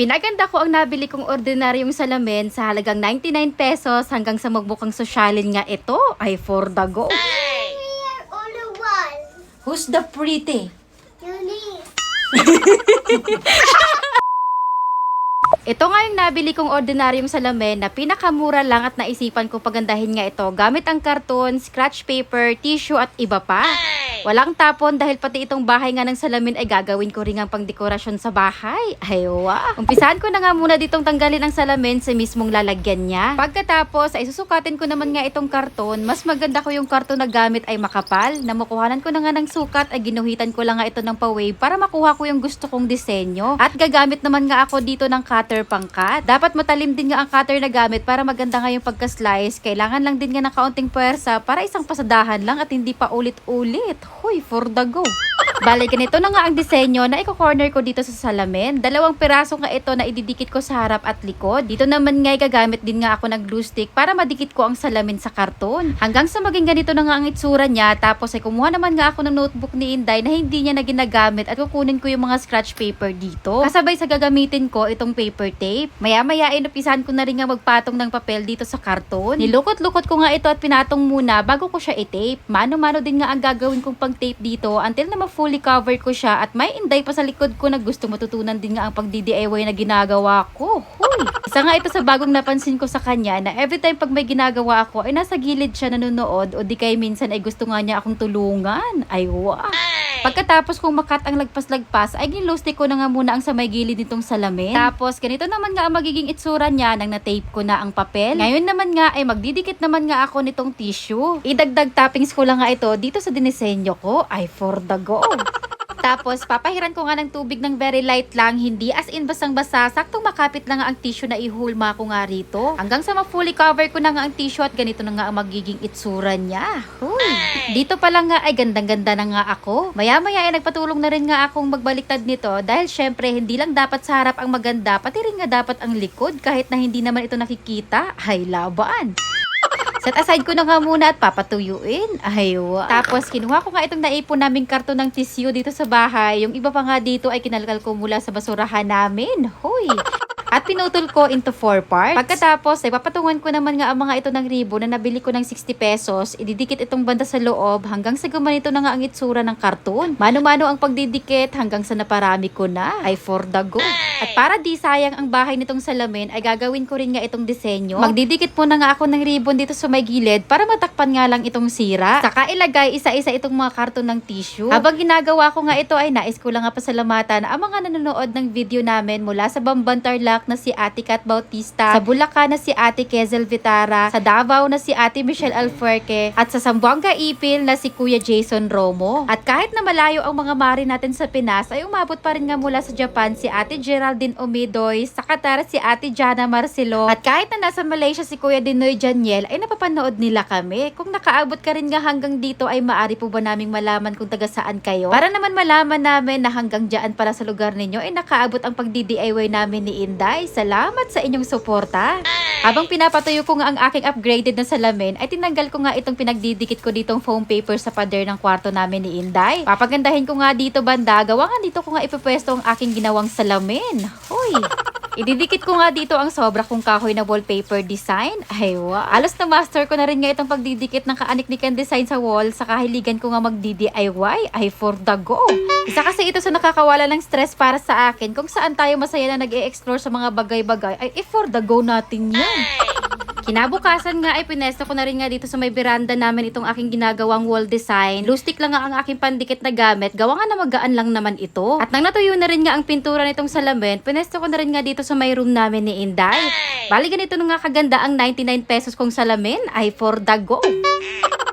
Pinaganda ko ang nabili kong ordinaryong salamin sa halagang 99 pesos hanggang sa magbukang sosyalin nga ito ay for the go. One. Who's the pretty? Eunice. Ito nga yung nabili kong ordinaryong salamin na pinakamura lang at naisipan ko pagandahin nga ito gamit ang karton, scratch paper, tissue at iba pa. Walang tapon dahil pati itong bahay nga ng salamin ay gagawin ko rin ang pangdekorasyon sa bahay. Ay wow! Umpisahan ko na nga muna ditong tanggalin ang salamin sa mismong lalagyan niya. Pagkatapos ay susukatin ko naman nga itong karton. Mas maganda ko yung karton na gamit ay makapal. Namukuhanan ko na nga ng sukat ay ginuhitan ko lang nga ito ng pawave para makuha ko yung gusto kong disenyo. At gagamit naman nga ako dito ng cutter pangkat. Dapat matalim din nga ang cutter na gamit para maganda nga yung pagka-slice. Kailangan lang din nga ng kaunting puwersa para isang pasadahan lang at hindi pa ulit-ulit. Hoy, for the go! Bale, ganito na nga ang disenyo na i-corner ko dito sa salamin. Dalawang piraso nga ito na ididikit ko sa harap at likod. Dito naman nga gagamit din nga ako ng glue stick para madikit ko ang salamin sa karton. Hanggang sa maging ganito na nga ang itsura niya. Tapos ay kumuha naman nga ako ng notebook ni Inday na hindi niya na ginagamit at kukunin ko yung mga scratch paper dito. Kasabay sa gagamitin ko itong paper tape. Maya-maya inupisan ko na rin nga magpatong ng papel dito sa karton. Nilukot-lukot ko nga ito at pinatong muna bago ko siya i-tape. Mano-mano din nga ang gagawin kong pag-tape dito until na ma-fully cover ko siya at may inday pa sa likod ko na gusto matutunan din nga ang pag-DIY na ginagawa ko. Hoy! Isa nga ito sa bagong napansin ko sa kanya na every time pag may ginagawa ako ay nasa gilid siya nanonood o di kay minsan ay gusto nga niya akong tulungan. Ay wow! Pagkatapos kong makat ang lagpas-lagpas, ay ginlow-stick ko na nga muna ang sa may gilid nitong salamin. Tapos, ganito naman nga ang magiging itsura niya nang na-tape ko na ang papel. Ngayon naman nga ay magdidikit naman nga ako nitong tissue. Idagdag toppings ko lang nga ito dito sa dinisenyo ko ay for the go. Tapos, papahiran ko nga ng tubig ng very light lang, hindi as in basang-basa, saktong makapit lang nga ang tissue na ihulma ko nga rito. Hanggang sa ma-fully cover ko na nga ang tissue at ganito na nga ang magiging itsura niya. Huy! Dito pa lang nga ay gandang-ganda na nga ako. Maya-maya ay nagpatulong na rin nga akong magbaliktad nito dahil syempre hindi lang dapat sa harap ang maganda, pati rin nga dapat ang likod kahit na hindi naman ito nakikita. Ay, laban! Set aside ko na nga muna at papatuyuin. Ay. Tapos, kinuha ko nga itong naipon naming karton ng tissue dito sa bahay. Yung iba pa nga dito ay kinalkal ko mula sa basurahan namin. Hoy! At pinutol ko into four parts. Pagkatapos, ay papatungan ko naman nga ang mga ito ng ribbon na nabili ko ng 60 pesos. Ididikit itong banda sa loob hanggang sa gumanito na nga ang itsura ng karton. Mano-mano ang pagdidikit hanggang sa naparami ko na. Ay for the go. At para di sayang ang bahay nitong salamin, ay gagawin ko rin nga itong disenyo. Magdidikit muna nga ako ng ribbon dito sa may gilid para matakpan nga lang itong sira. Saka ilagay isa-isa itong mga karton ng tissue. Habang ginagawa ko nga ito ay nais ko lang nga pasalamatan ang mga nanonood ng video namin mula sa Bamban Tarlac na si Ate Kat Bautista, sa Bulacan na si Ate Kezel Vitara, sa Davao na si Ate Michelle Alfuerque, at sa Zamboanga Ipil na si Kuya Jason Romo. At kahit na malayo ang mga mari natin sa Pinas, ay umabot pa rin nga mula sa Japan si Ate Geraldine Omidoy, sa Qatar si Ate Jana Marcelo, at kahit na nasa Malaysia si Kuya Dinoy Janiel, ay napapanood nila kami. Kung nakaabot ka rin nga hanggang dito, ay maari po ba naming malaman kung taga saan kayo? Para naman malaman namin na hanggang dyan pala sa lugar ninyo, ay nakaabot ang pag-DIY namin ni Inday. Salamat sa inyong suporta. Habang pinapatuyo ko nga ang aking upgraded na salamin, ay tinanggal ko nga itong pinagdidikit ko ditong foam paper sa pader ng kwarto namin ni Inday. Papagandahin ko nga dito banda, gawa nga dito ko nga ipupwesto ang aking ginawang salamin. Hoy! Ididikit ko nga dito ang sobra kong kahoy na wallpaper design. Ay, wow. Alos na master ko na rin nga itong pagdidikit ng kaanik-nikan design sa wall sa kahiligan ko nga mag-DIY. Ay, for the go. Isa kasi ito sa nakakawala ng stress para sa akin. Kung saan tayo masaya na nag-e-explore sa mga bagay-bagay, ay eh, for the go natin yan. Kinabukasan nga ay pinesto ko na rin nga dito sa may veranda namin itong aking ginagawang wall design. Lustik lang nga ang aking pandikit na gamit. Gawa nga na magaan lang naman ito. At nang natuyo na rin nga ang pintura nitong salamin, pinesto ko na rin nga dito sa may room namin ni Inday. Bali ganito nga kaganda ang 99 pesos kong salamin ay for the go.